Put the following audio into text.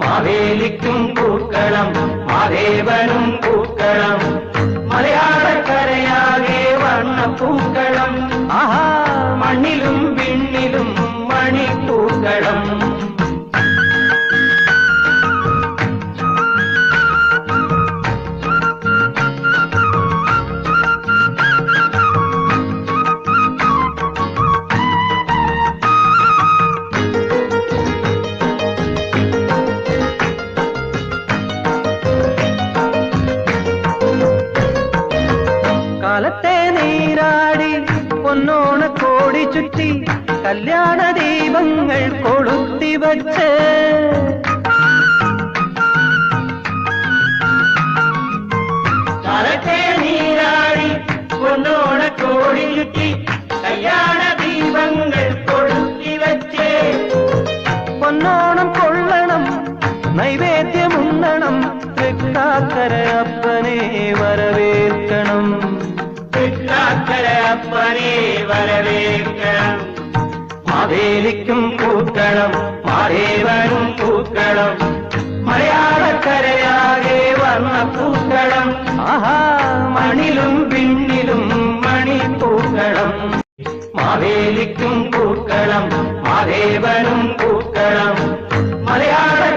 மாவேலிக்கும் பூக்களம் மாதேவனும் பூக்களம். மலையாள கரையாகே வண்ண பூக்களம். மண்ணிலும் விண்ணிலும் மணி பூக்களம் കാലത്തെ നീരാടി പൊന്നോണ കോടി ചുറ്റി കല്യാണ ദീപങ്ങൾ കൊളുത്തി വച്ച്. കാലത്തെ നീരാടി പൊന്നോണ കോടി ചുറ്റി കല്യാണ ദീപങ്ങൾ കൊളുത്തി വച്ച്. പൊന്നോണം കൊള്ളണം നൈവേദ്യമുണ്ണണം അപ്പനെ വരവേൽക്കണം. മാവേലിക്കും പൂക്കണം മാദേവനും പൂക്കണം മലയാളക്കരയാകെ വർണ പൂക്കണം ആഹാ മണിലും പിന്നിലും പൂക്കളം മാവേലിക്കും പൂക്കണം മാദേവനും പൂക്കണം